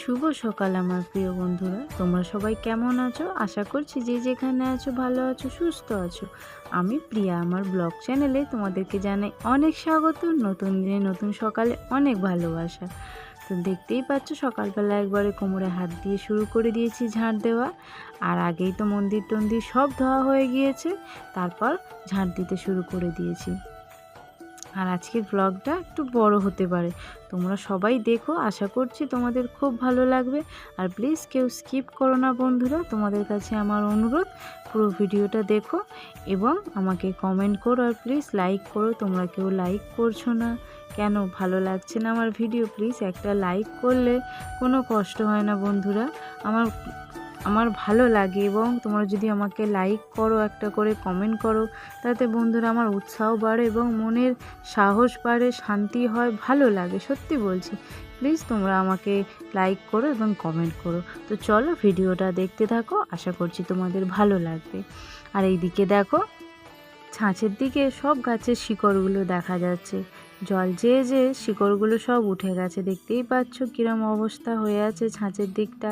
শুভ সকাল আমার প্রিয় বন্ধুরা। তোমরা সবাই কেমন আছো? আশা করছি যে যেখানে আছো, ভালো আছো, সুস্থ আছো। আমি প্রিয়া, আমার ব্লগ চ্যানেলে তোমাদেরকে জানাই অনেক স্বাগত। নতুন দিনে নতুন সকালে অনেক ভালোবাসা। তো দেখতেই পাচ্ছ, সকালবেলা একবারে কোমরে হাত দিয়ে শুরু করে দিয়েছি ঝাঁট দেওয়া। আর আগেই তো মন্দির টন্দির সব ধোয়া হয়ে গিয়েছে। তারপর ঝাঁট দিতে শুরু করে দিয়েছি। আর আজকের ব্লগটা একটু বড় হতে পারে। তোমরা সবাই দেখো, আশা করছি তোমাদের খুব ভালো লাগবে। আর প্লিজ কেউ স্কিপ করো না বন্ধুরা, তোমাদের কাছে আমার অনুরোধ, পুরো ভিডিওটা দেখো এবং আমাকে কমেন্ট করো আর প্লিজ লাইক করো। তোমরা কেউ লাইক করছ না, কেন ভালো লাগছে না আমার ভিডিও প্লিজ একটা লাইক করলে কোনো কষ্ট হয় না বন্ধুরা। আমার আমার ভালো লাগে এবং তোমরা যদি আমাকে লাইক করো, একটা করে কমেন্ট করো, তাতে বন্ধুরা আমার উৎসাহ বাড়ে এবং মনের সাহস বাড়ে, শান্তি হয়, ভালো লাগে, সত্যি বলছি। প্লিজ তোমরা আমাকে লাইক করো এবং কমেন্ট করো। তো চলো ভিডিওটা দেখতে থাকো, আশা করছি তোমাদের ভালো লাগবে। আর এইদিকে দেখো, ছাঁচের দিকে সব গাছের শিকড়গুলো দেখা যাচ্ছে। জল যেয়ে যে শিকড়গুলো সব উঠে গেছে। দেখতেই পাচ্ছ কিরম অবস্থা হয়ে আছে ছাঁচের দিকটা।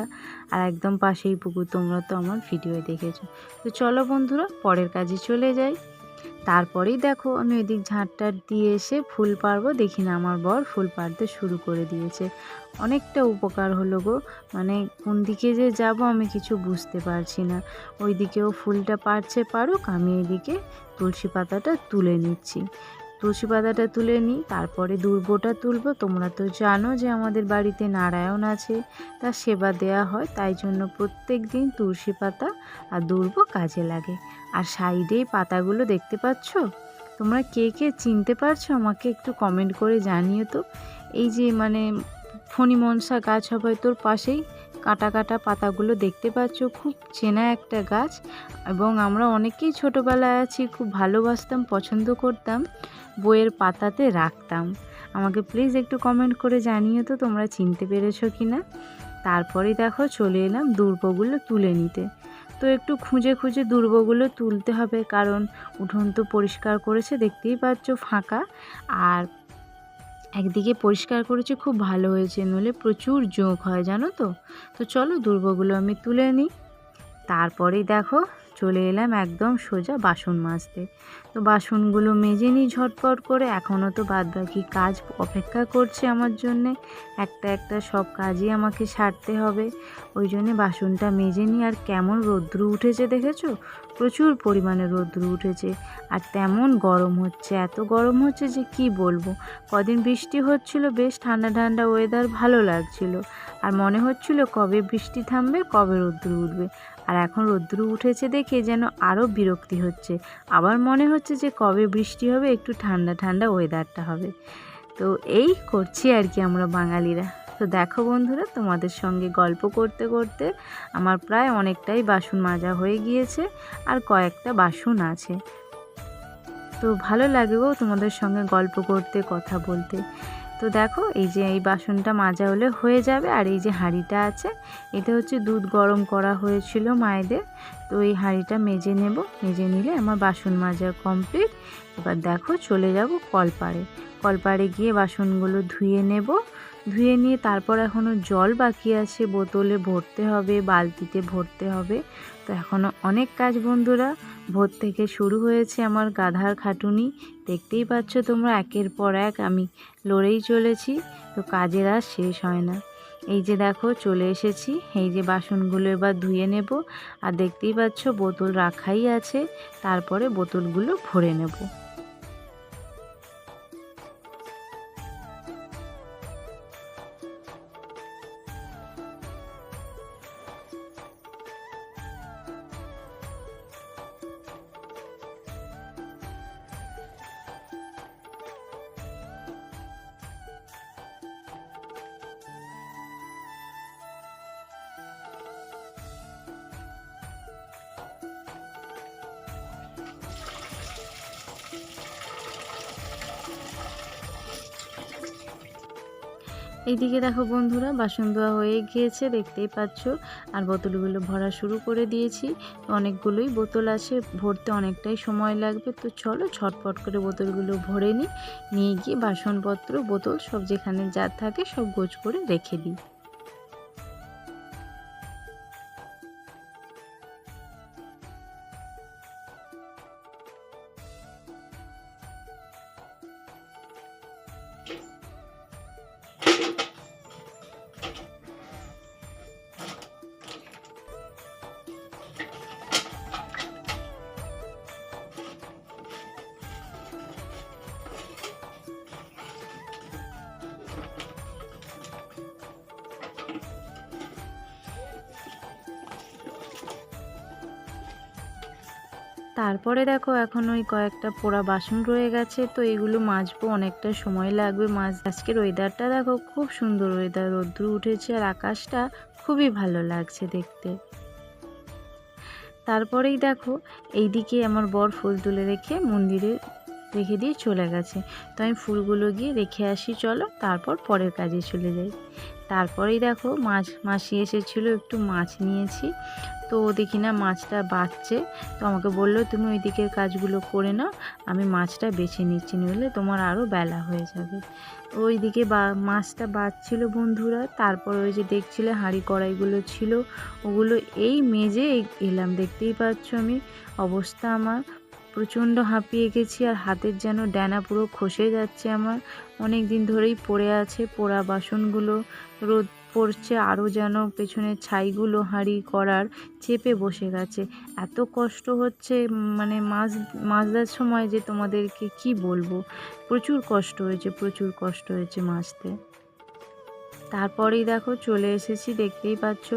আর একদম পাশেই পুকুর, তোমরা তো আমার ভিডিও দেখেছ। তো চলো বন্ধুরা, পরের কাজে চলে যাই। তারপরেই দেখো আমি ওইদিক ঝাঁটটার দিয়ে এসে ফুল পারব দেখি না আমার বর ফুল পারতে শুরু করে দিয়েছে। অনেকটা উপকার হলো গো। মানে কোন দিকে যে যাব আমি কিছু বুঝতে পারছি না। ওই দিকেও ফুলটা পারছে পারুক আমি এদিকে তুলসী পাতাটা তুলে নিচ্ছি। তুলসী পাতাটা তুলে নিই তারপরে দুর্বটা তুলব। তোমরা তো জানো যে আমাদের বাড়িতে নারায়ণ আছে তার সেবা দেয়া হয়, তাই জন্য প্রত্যেক দিন তুলসী পাতা আর দুর্ব কাজে লাগে। আর সাইডেই পাতাগুলো দেখতে পাচ্ছ? তোমরা কে কে চিনতে পারছ আমাকে একটু কমেন্ট করে জানিও তো। এই যে মানে ফণি মনসা গাছ হবে তোর পাশেই কাটা কাটা পাতাগুলো দেখতে পাচ্ছ, খুব চেনা একটা গাছ এবং আমরা অনেকেই ছোটোবেলায় আছি, খুব ভালোবাসতাম, পছন্দ করতাম, বইয়ের পাতাতে রাখতাম। আমাকে প্লিজ একটু কমেন্ট করে জানিও তো তোমরা চিনতে পেরেছ কি না তারপরেই দেখো চলে এলাম দুর্বগুলো তুলে নিতে। তো একটু খুঁজে খুঁজে দুর্বগুলো তুলতে হবে কারণ উঠোন তো পরিষ্কার করেছে, দেখতেই পাচ্ছ ফাঁকা। আর একদিকে পরিষ্কার করেছে, খুব ভালো হয়েছে নলে প্রচুর জোঁক হয়, জানো তো? তো চলো দুর্গগুলো আমি তুলে নিই। তারপরেই দেখো চলে এলাম একদম সোজা বাসন মাজতে। তো বাসনগুলো মেজে নিই ঝটপট করে এখনও তো বাদবাকি কাজ অপেক্ষা করছে আমার জন্যে। একটা একটা সব কাজই আমাকে সারতে হবে। ওই জন্যে বাসনটা মেজে নিই আর কেমন রৌদ্র উঠেছে দেখেছ? প্রচুর পরিমাণে রৌদ্র উঠেছে। আর তেমন গরম হচ্ছে, এত গরম হচ্ছে যে কি বলব? কদিন বৃষ্টি হচ্ছিল, বেশ ঠান্ডা ঠান্ডা ওয়েদার ভালো লাগছিল। আর মনে হচ্ছিল কবে বৃষ্টি থামবে, কবে রৌদ্র উঠবে। আর এখন রৌদ্র উঠেছে দেখে যেন আরও বিরক্তি হচ্ছে। আবার মনে হচ্ছে যে কবে বৃষ্টি হবে, একটু ঠান্ডা ঠান্ডা ওয়েদারটা হবে। তো এই করছি আর কি আমরা বাঙালিরা। তো দেখো বন্ধুরা, তোমাদের সঙ্গে গল্প করতে করতে আমার প্রায় অনেকটাই বাসন মাজা হয়ে গিয়েছে আর কয়েকটা বাসন আছে। তো ভালো লাগে গো তোমাদের সঙ্গে গল্প করতে, কথা বলতে। তো দেখো, এই যে এই বাসনটা মাজা হলে হয়ে যাবে, আর এই যে হাঁড়িটা আছে, এটা হচ্ছে দুধ গরম করা হয়েছিল মায়েদের, তো এই হাঁড়িটা মেজে নেব, মেজে নিলে আমার বাসন মাজা কমপ্লিট। এবার দেখো, চলে যাব কলপাড়ে। কলপাড়ে গিয়ে বাসনগুলো ধুয়ে নেব, ধুয়ে নিয়ে তারপর এখনও জল বাকি আছে, বোতলে ভরতে হবে, বালতিতে ভরতে হবে। তো এখনও অনেক কাজ বন্ধুরা, ভোর থেকে শুরু হয়েছে আমার গাধার খাটুনি দেখতেই পাচ্ছ তোমরা, একের পর এক আমি লড়েই চলেছি, তো কাজের আর শেষ হয় না। এই যে দেখো, চলে এসেছি, এই যে বাসনগুলো এবার ধুয়ে নেব, আর দেখতেই পাচ্ছ বোতল রাখাই আছে, তারপরে বোতলগুলো ভরে নেব। এইদিকে দেখো বন্ধুরা বাসন ধোয়া হয়ে গিয়েছে, দেখতেই পাচ্ছ। আর বোতলগুলো ভরা শুরু করে দিয়েছি। অনেকগুলোই বোতল আছে, ভরতে অনেকটাই সময় লাগবে। তো চলো ছটপট করে বোতলগুলো ভরে নিই। নিয়ে গিয়ে বাসনপত্র, বোতল সব যেখানে যা থাকে সব গোছ করে রেখে দিই। তারপরে দেখো এখন ওই কয়েকটা পোড়া বাসন রয়ে গেছে, তো এগুলো মাজবো অনেকটা সময় লাগবে মাছ। আজকের ওয়েদারটা দেখো খুব সুন্দর ওয়েদার রোদ্দুর উঠেছে আর আকাশটা খুবই ভালো লাগছে দেখতে। তারপরেই দেখো এইদিকে আমার বর ফুল তুলে রেখে মন্দিরে রেখে দিয়ে চলে গেছে। তো আমি ফুলগুলো গিয়ে রেখে আসি, চলো তারপর পরের কাজে চলে যাই। তারপরেই দেখো মাছ, মাসি এসেছিল, একটু মাছ নিয়েছি। তো দেখি না মাছটা বাঁচছে। তো আমাকে বলল, তুমি ওই দিকের কাজগুলো করে নাও, আমি মাছটা বেছে নিচ্ছি, নইলে তোমার আরও বেলা হয়ে যাবে। ওই দিকে বা, মাছটা বাঁচছিল বন্ধুরা, তারপর ওই যে দেখছিলে হাঁড়ি কড়াইগুলো ছিল, ওগুলো এই মেজে এলাম, দেখতেই পাচ্ছ আমি অবস্থা আমার। প্রচণ্ড হাঁপিয়ে গেছি আর হাতের যেন ডানা পুরো খসে যাচ্ছে আমার। অনেক দিন ধরেই পড়ে আছে পোড়া বাসনগুলো, রোদ পড়ছে, আরও যেন পেছনের ছাইগুলো হাঁড়ি করার চেপে বসে গেছে। এত কষ্ট হচ্ছে মানে মাছ মাছ দেওয়ার সময় যে তোমাদেরকে কি বলব? প্রচুর কষ্ট হয়েছে, প্রচুর কষ্ট হয়েছে মাছতে। তারপরেই দেখো চলে এসেছি, দেখতেই পাচ্ছ।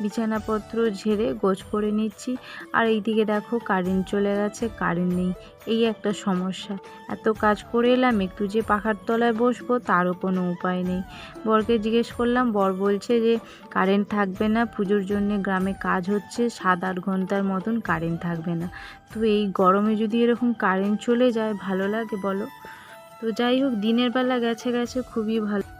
বিছানাপত্র ঝেড়ে গোছ করে নিচ্ছি। আর এইদিকে দেখো কারেন্ট চলে গেছে, কারেন্ট নেই। এই একটা সমস্যা। এত কাজ করে এলাম, একটু যে পাখার তলায় বসবো, তারও কোনো উপায় নেই। বরকে জিজ্ঞেস করলাম, বর বলছে যে, কারেন্ট থাকবে না, পুজোর জন্য গ্রামে কাজ হচ্ছে সাত আট ঘণ্টার মতন কারেন্ট থাকবে না। তো এই গরমে যদি এরকম কারেন্ট চলে যায়, ভালো লাগে বলো? তো যাই হোক, দিনের বেলা গেছে গেছে খুবই ভালো।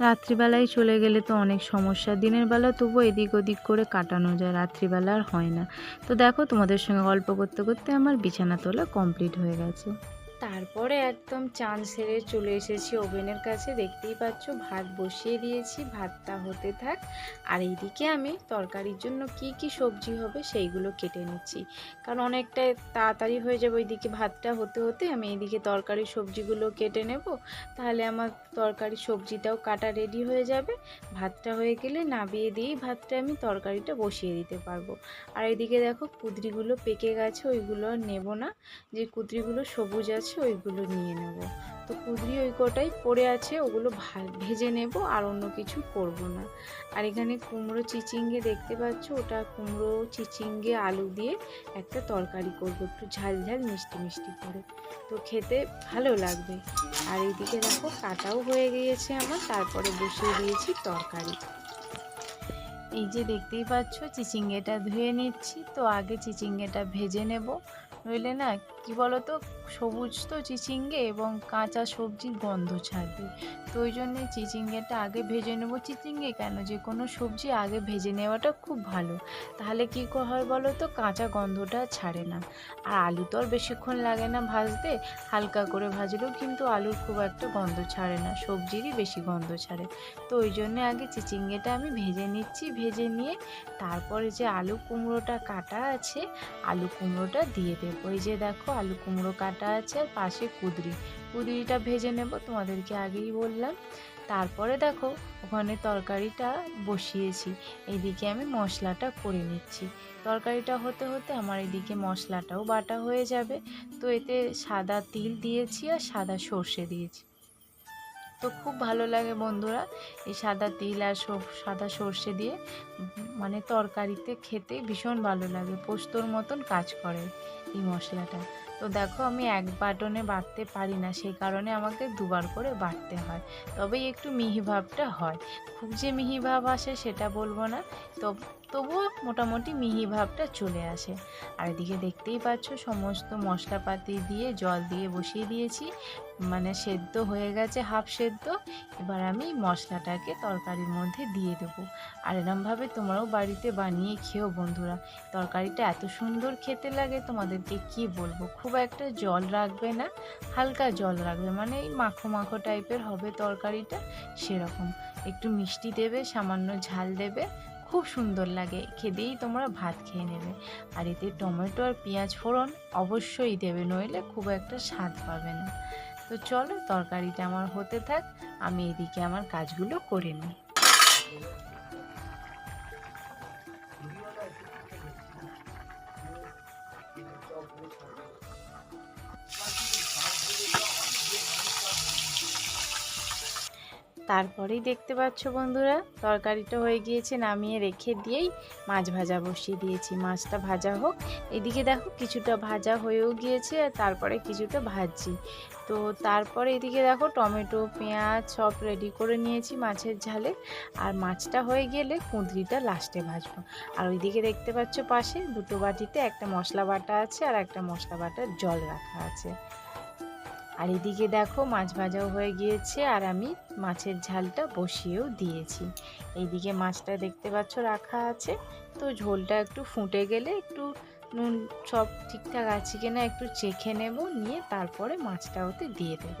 রাত্রিবেলায় চলে গেলে তো অনেক সমস্যা। দিনের বেলা তবু এদিক ওদিক করে কাটানো যায়, রাত্রিবেলা আর হয় না। তো দেখো তোমাদের সঙ্গে গল্প করতে করতে আমার বিছানা তোলা কমপ্লিট হয়ে গেছে। তারপরে একদম চান সেরে চলে এসেছি ওভেনের কাছে। দেখতেই পাচ্ছ, ভাত বসিয়ে দিয়েছি, ভাতটা হতে থাক। আর এইদিকে আমি তরকারির জন্য কি কি সবজি হবে সেইগুলো কেটে নিচ্ছি। কারণ অনেকটা তাড়াতাড়ি হয়ে যাবে ওইদিকে ভাতটা হতে হতে। আমি এইদিকে তরকারি সবজিগুলো কেটে নেব। তাহলে আমার তরকারি সবজিটাও কাটা রেডি হয়ে যাবে। ভাতটা হয়ে গেলে নাবিয়ে দিয়েই ভাতটা আমি তরকারিটা বসিয়ে দিতে পারব। আর এইদিকে দেখো, কুদরিগুলো পেকে গেছে, ওইগুলো নেব না। যে কুদরিগুলো সবুজ আছে ওইগুলো নিয়ে নেব। তো কুদরি ওই কটাই পড়ে আছে, ওগুলো ভেজে নেব, আর অন্য কিছু করব না। আর এখানে কুমড়ো চিচিঙ্গে দেখতে পাচ্ছ? ওটা কুমড়ো চিচিঙ্গে আলু দিয়ে একটা তরকারি করব, একটু ঝাল ঝাল, মিষ্টি মিষ্টি করে। তো খেতে ভালো লাগবে। আর এইদিকে দেখো, কাটাও হয়ে গিয়েছে আমার, তারপরে বসিয়ে দিয়েছি তরকারি। এই যে দেখতেই পাচ্ছ, চিচিঙ্গেটা ধুয়ে নিচ্ছি, তো আগে চিচিঙ্গেটা ভেজে নেব। নইলে না, কি বলতো সবুজ তো চিচিঙ্গে এবং কাঁচা সবজির গন্ধ ছাড়বে। তো ওই জন্যে চিচিঙ্গেটা আগে ভেজে নেব। চিচিঙ্গে কেন? যে কোনো সবজি আগে ভেজে নেওয়াটা খুব ভালো। তাহলে কী হয় বলো তো? কাঁচা গন্ধটা ছাড়ে না। আর আলু তো আর বেশিক্ষণ লাগে না ভাজতে। হালকা করে ভাজলেও কিন্তু আলুর খুব একটা গন্ধ ছাড়ে না। সবজিরই বেশি গন্ধ ছাড়ে। তো ওই জন্যে আগে চিচিঙ্গেটা আমি ভেজে নিচ্ছি, ভেজে নিয়ে তারপরে যে আলু কুমড়োটা কাটা আছে, আলু কুমড়োটা দিয়ে দেবো। এই যে দেখো, আলু কুমড়ো কাটা আছে আর পাশে কুদরি। কুদরিটা ভেজে নেব, তোমাদেরকে আগেই বললাম। তারপরে দেখো, ওখানে তরকারিটা বসিয়েছি। এইদিকে আমি মশলাটা করে নিচ্ছি। তরকারিটা হতে হতে আমার এদিকে মশলাটাও বাটা হয়ে যাবে। তো এতে সাদা তিল দিয়েছি আর সাদা সর্ষে দিয়েছি। তো খুব ভালো লাগে বন্ধুরা, এই সাদা তিল আর সাদা সর্ষে দিয়ে মানে তরকারিতে খেতে ভীষণ ভালো লাগে। পোস্তর মতন কাজ করে এই মশলাটা। তো দেখো আমি এক বাটনে বাটতে পারি না, সেই কারণে আমাকে দুবার করে বাটতে হয়। তবেই একটু মিহিভাবটা হয়। খুব যে মিহিভাব আসে সেটা বলব না। তো তবুও মোটামুটি মিহি ভাবটা চলে আসে। আর এদিকে দেখতেই পাচ্ছ, সমস্ত মশলাপাতি দিয়ে জল দিয়ে বসিয়ে দিয়েছি। মানে সেদ্ধ হয়ে গেছে, হাফ সেদ্ধ। এবার আমি মশলাটাকে তরকারির মধ্যে দিয়ে দেবো। আর এরমভাবে তোমরাও বাড়িতে বানিয়ে খেও বন্ধুরা। তরকারিটা এত সুন্দর খেতে লাগে, তোমাদেরকে কি বলব? খুব একটা জল রাখবে না, হালকা জল রাখবে। মানে এই মাখো মাখো টাইপের হবে তরকারিটা, সেরকম। একটু মিষ্টি দেবে, সামান্য ঝাল দেবে খুব সুন্দর লাগে। খেতেই তোমরা ভাত খেয়ে নেবে। আর এতে টমেটো আর পেঁয়াজ ফোড়ন অবশ্যই দেবে, নইলে খুব একটা স্বাদ পাবে না। তো চলো, তরকারিটা আমার হতে থাক। আমি এদিকে আমার কাজগুলো করে নিই। তারপরেই দেখতে পাচ্ছ বন্ধুরা, তরকারিটা হয়ে গিয়েছে, নামিয়ে রেখে দিয়েই মাছ ভাজা বসিয়ে দিয়েছি। মাছটা ভাজা হোক, এদিকে দেখো কিছুটা ভাজা হয়েও গিয়েছে, আর তারপরে কিছুটা ভাজছি। তো তারপরে এদিকে দেখো টমেটো, পেঁয়াজ সব রেডি করে নিয়েছি মাছের ঝালে, আর মাছটা হয়ে গেলে কুঁদরিটা লাস্টে ভাজবো। আর ওইদিকে দেখতে পাচ্ছ পাশে দুটো বাটিতে একটা মশলা বাটা আছে, আর একটা মশলা বাটার জল রাখা আছে। আর এদিকে দেখো মাছ ভাজাও হয়ে গিয়েছে আর আমি মাছের ঝালটা বসিয়েও দিয়েছি। এইদিকে মাছটা দেখতে পাচ্ছ রাখা আছে। তো ঝোলটা একটু ফুটে গেলে একটু নুন সব ঠিকঠাক আছে কিনা একটু চেখে নেব, নিয়ে তারপরে মাছটা ওতে দিয়ে দেব।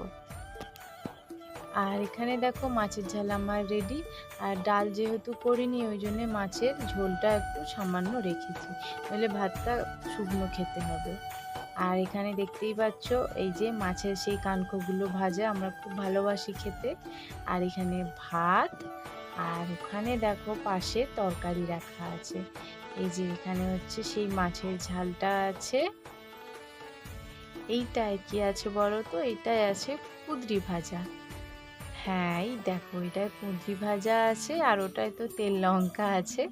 আর এখানে দেখো মাছের ঝাল আমার রেডি আর ডাল যেহেতু করিনি, ওই জন্য মাছের ঝোলটা একটু সামান্য রেখেছি। নইলে ভাতটা শুকনো খেতে হবে। আর এখানে দেখতেই পাচ্ছ, এই যে মাছের সেই কানকোগুলো ভাজা, আমরা খুব ভালোবাসি খেতে। আর এখানে ভাত, আর ওখানে দেখো পাশে তরকারি রাখা আছে। এই যে এখানে হচ্ছে সেই মাছের ঝালটা আছে। এইটায় কি আছে বলো তো? এইটাই আছে কুদরি ভাজা। হ্যাঁ এই দেখো এটায় কুঁদরি ভাজা আছে আর ওটায় তো তেল লঙ্কা আছে।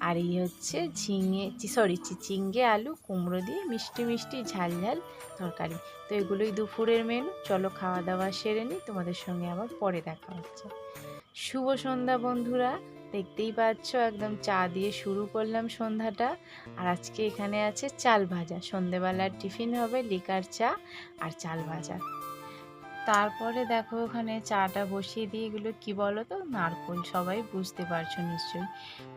আর এই হচ্ছে ঝিঙে সরি চিচিঙ্গে আলু, কুমড়ো দিয়ে মিষ্টি মিষ্টি, ঝাল ঝাল তরকারি। তো এগুলোই দুপুরের মেনু চলো খাওয়া দাওয়া সেরে নিই। তোমাদের সঙ্গে আবার পরে দেখা হচ্ছে। শুভ সন্ধ্যা বন্ধুরা। দেখতেই পাচ্ছ একদম চা দিয়ে শুরু করলাম সন্ধ্যাটা। আর আজকে এখানে আছে চাল ভাজা। সন্ধেবেলার টিফিন হবে লিকার চা আর চাল ভাজা। তারপরে দেখো ওখানে চাটা বসিয়ে দিয়ে এগুলো কি বলো তো নারকোল, সবাই বুঝতে পারছ নিশ্চয়ই।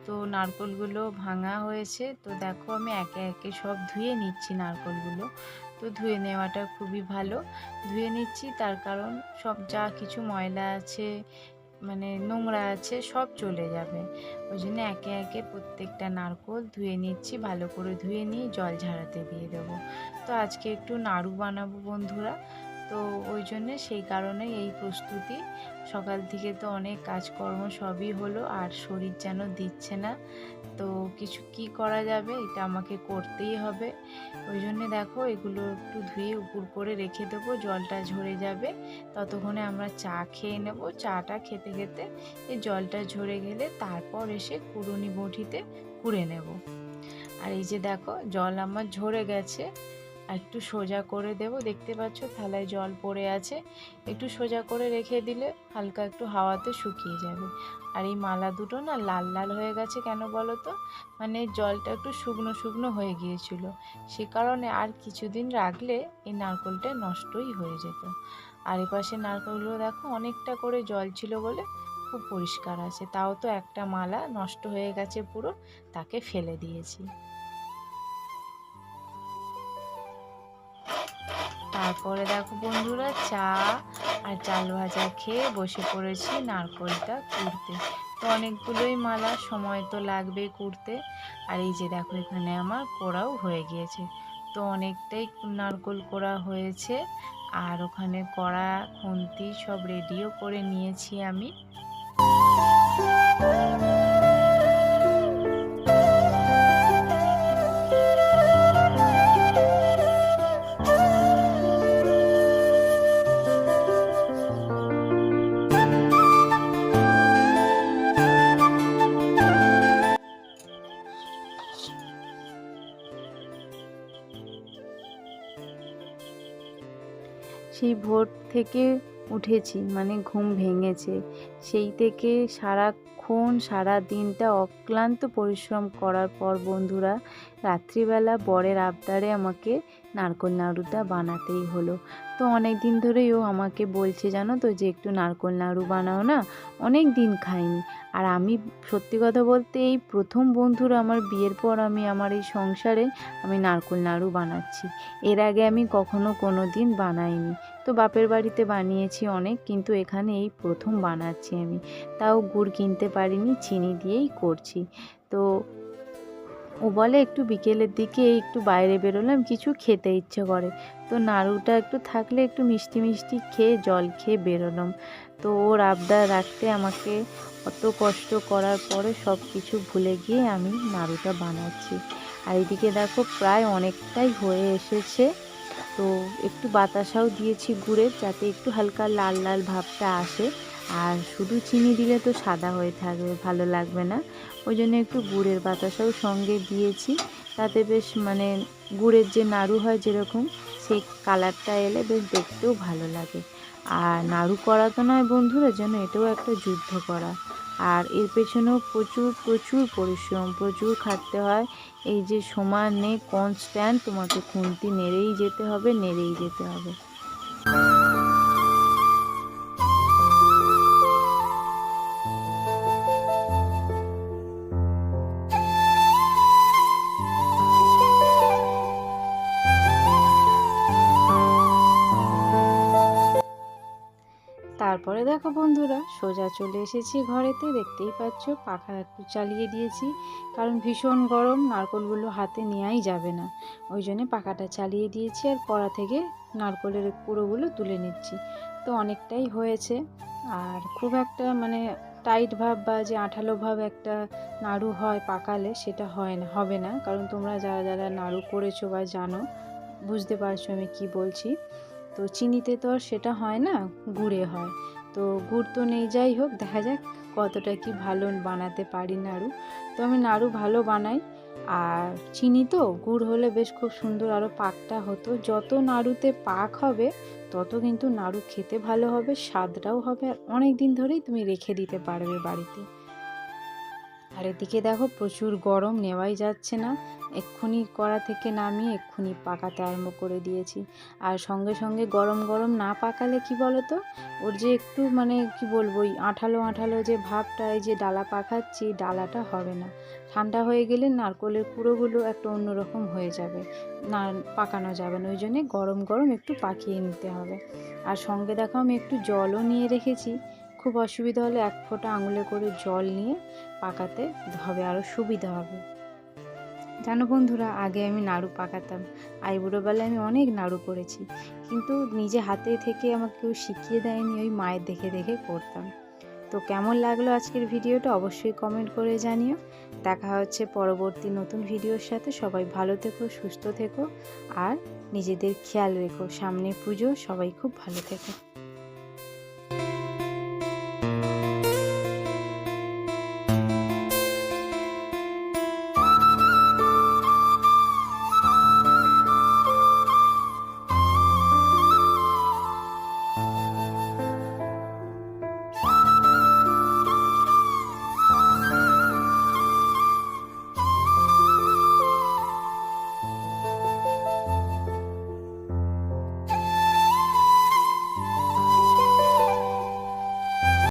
তো নারকোলগুলো ভাঙা হয়েছে। তো দেখো আমি একে একে সব ধুয়ে নিচ্ছি নারকোলগুলো। তো ধুয়ে নেওয়াটা খুবই ভালো। ধুয়ে নিচ্ছি তার কারণ সব যা কিছু ময়লা আছে মানে নোংরা আছে সব চলে যাবে। ওই জন্য একে একে প্রত্যেকটা নারকোল ধুয়ে নিচ্ছি, ভালো করে ধুয়ে নিয়ে জল ঝাড়াতে দিয়ে দেবো। তো আজকে একটু নাড়ু বানাবো বন্ধুরা। তো ওই জন্যে সেই কারণে এই প্রস্তুতি। সকাল থেকে তো অনেক কাজকর্ম সবই হলো, আর শরীর যেন দিচ্ছে না। তো কিছু কি করা যাবে এটা আমাকে করতেই হবে। ওই জন্যে দেখো এগুলো একটু ধুয়ে উপর করে রেখে দেবো, জলটা ঝরে যাবে। ততক্ষণে আমরা চা খেয়ে নেব। চাটা খেতে খেতে এই জলটা ঝরে গেলে তারপর এসে কুড়ুনি বটিতে কুড়ে নেব। আর এই যে দেখো জল আমার ঝরে গেছে। একটু সোজা করে দেব। দেখতে পাচ্ছ থালায় জল পড়ে আছে। একটু সোজা করে রেখে দিলে হালকা একটু হাওয়াতে শুকিয়ে যাবে। আর এই মালা দুটো না লাল লাল হয়ে গেছে কেন বলো তো? মানে জলটা একটু শুকনো শুকনো হয়ে গিয়েছিল। সে কারণে আর কিছুদিন রাখলে এই নারকোলটা নষ্টই হয়ে যেত। আর এপাশে নারকোলগুলো দেখো অনেকটা করে জল ছিল বলে খুব পরিষ্কার আছে। তাও তো একটা মালা নষ্ট হয়ে গেছে পুরো, তাকে ফেলে দিয়েছি। তারপরে দেখো বন্ধুরা চা আর চাল ভাজা খেয়ে বসে পড়েছি নারকোলটা কুড়তে। তো অনেকগুলোই মালা, সময় তো লাগবে কুড়তে। আর এই যে দেখো এখানে আমার কোড়াও হয়ে গিয়েছে। তো অনেকটাই নারকোল কোড়া হয়েছে। আর ওখানে কড়া, খুন্তি সব রেডিও করে নিয়েছি আমি। সেই ভোর থেকে উঠেছি মানে ঘুম ভেঙেছে। সেই থেকে সারাক্ষণ সারা দিনটা অক্লান্ত পরিশ্রম করার পর বন্ধুরা, রাত্রিবেলা বরের আবদারে আমাকে নারকোল নাড়ুটা বানাতেই হলো। তো অনেক দিন ধরেই ও আমাকে বলছে, জানো তো, যে একটু নারকোল নাড়ু বানাও না অনেক দিন খাইনি। আর আমি সত্যি কথা বলতে এই প্রথম বন্ধুরা আমার বিয়ের পর আমি আমার এই সংসারে আমি নারকোল নাড়ু বানাচ্ছি। এর আগে আমি কখনো কোনো দিন বানাইনি। তো বাপের বাড়িতে বানিয়েছি অনেক, কিন্তু এখানে এই প্রথম বানাচ্ছি আমি। তাও গুড় কিনতে পারিনি, চিনি দিয়েই করছি। তো ও বলে, একটু বিকেলের দিকে একটু বাইরে বেরোলাম, কিছু খেতে ইচ্ছে করে। তো নাড়ুটা একটু থাকলে একটু মিষ্টি মিষ্টি খেয়ে জল খেয়ে বেরোলাম। তো ওর আবদার রাখতে আমাকে অত কষ্ট করার পরে সব কিছু ভুলে গিয়ে আমি নাড়ুটা বানাচ্ছি। আর এদিকে দেখো, প্রায় অনেকটাই হয়ে এসেছে। তো একটু বাতাসাও দিয়েছি গুড়ের, যাতে একটু হালকা লাল লাল ভাবটা আসে। আর শুধু চিনি দিলে তো সাদা হয়ে থাকবে, ভালো লাগবে না। ওই জন্য একটু গুড়ের বাতাসাও সঙ্গে দিয়েছি। তাতে বেশ মানে গুড়ের যে নাড়ু হয় যেরকম, সেই কালারটা এলে বেশ দেখতেও ভালো লাগে। আর নাড়ু করা তো নয় বন্ধুরা, যেন এটাও একটা যুদ্ধ করা। আর এর পেছনেও প্রচুর প্রচুর পরিশ্রম, প্রচুর খাটতে হয়। এই যে সমানে কনস্ট্যান্ট তোমাকে খুন্তি নেড়েই যেতে হবে, নেড়েই যেতে হবে। দেখো বন্ধুরা, সোজা চলে এসেছি ঘরেতে, দেখতেই পাচ্ছ পাখা একটু চালিয়ে দিয়েছি, কারণ ভীষণ গরম, নারকলগুলো হাতে নেওয়াই যাবে না। ওই জন্যে পাখাটা চালিয়ে দিয়েছি আর কড়া থেকে নারকলের কুড়োগুলো তুলে নিচ্ছি। তো অনেকটাই হয়েছে। আর খুব একটা মানে টাইট ভাব বা যে আঠালো ভাব একটা নাড়ু হয় পাকালে, সেটা হয় না, হবে না। কারণ তোমরা যারা যারা নাড়ু করেছ বা জানো, বুঝতে পারছ আমি কি বলছি। তো চিনিতে তো আর সেটা হয় না, গুড়ে হয়। তো গুড় তো নেই, যাই হোক, দেখা যাক কতটা কি ভালো বানাতে পারি নাড়ু। তো আমি নাড়ু ভালো বানাই, আর চিনি তো, গুড় হলে বেশ খুব সুন্দর আরও পাকটা হতো। যত নাড়ুতে পাক হবে, তত কিন্তু নাড়ু খেতে ভালো হবে, স্বাদটাও হবে, আর অনেক দিন ধরেই তুমি রেখে দিতে পারবে বাড়িতে। আর এদিকে দেখো প্রচুর গরম, নেওয়াই যাচ্ছে না। এক্ষুনি কড়া থেকে নামিয়ে এক্ষুনি পাকাতে আরম্ভ করে দিয়েছি। আর সঙ্গে সঙ্গে গরম গরম না পাকালে কি বলো তো ওর যে একটু মানে কি বলব, ওই আঠালো আঠালো যে ভাবটা, এই যে ডালা পাকাচ্ছি, ডালাটা হবে না। ঠান্ডা হয়ে গেলে নারকলের কুড়োগুলো একটা অন্যরকম হয়ে যাবে। না, পাকানো যাবে না, ওই জন্যে গরম গরম একটু পাকিয়ে নিতে হবে। আর সঙ্গে দেখো আমি একটু জলও নিয়ে রেখেছি। খুব অসুবিধা হলে এক ফোঁটা আঙুলে করে জল নিয়ে পাকাতে হবে আরও সুবিধা হবে। জানো বন্ধুরা, আগে আমি নাড়ু পাকাতাম। আইবুড়োবেলায় আমি অনেক নাড়ু করেছি। কিন্তু নিজে হাতে থেকে আমাকে কেউ শিখিয়ে দেয়নি, ওই মায়ের দেখে দেখে করতাম। তো কেমন লাগল আজকের ভিডিওটা অবশ্যই কমেন্ট করে জানিও। দেখা হচ্ছে পরবর্তী নতুন ভিডিওর সাথে। সবাই ভালো থেকো, সুস্থ থেকো, আর নিজেদের খেয়াল রেখো। সামনে পুজো সবাই খুব ভালো থেকো।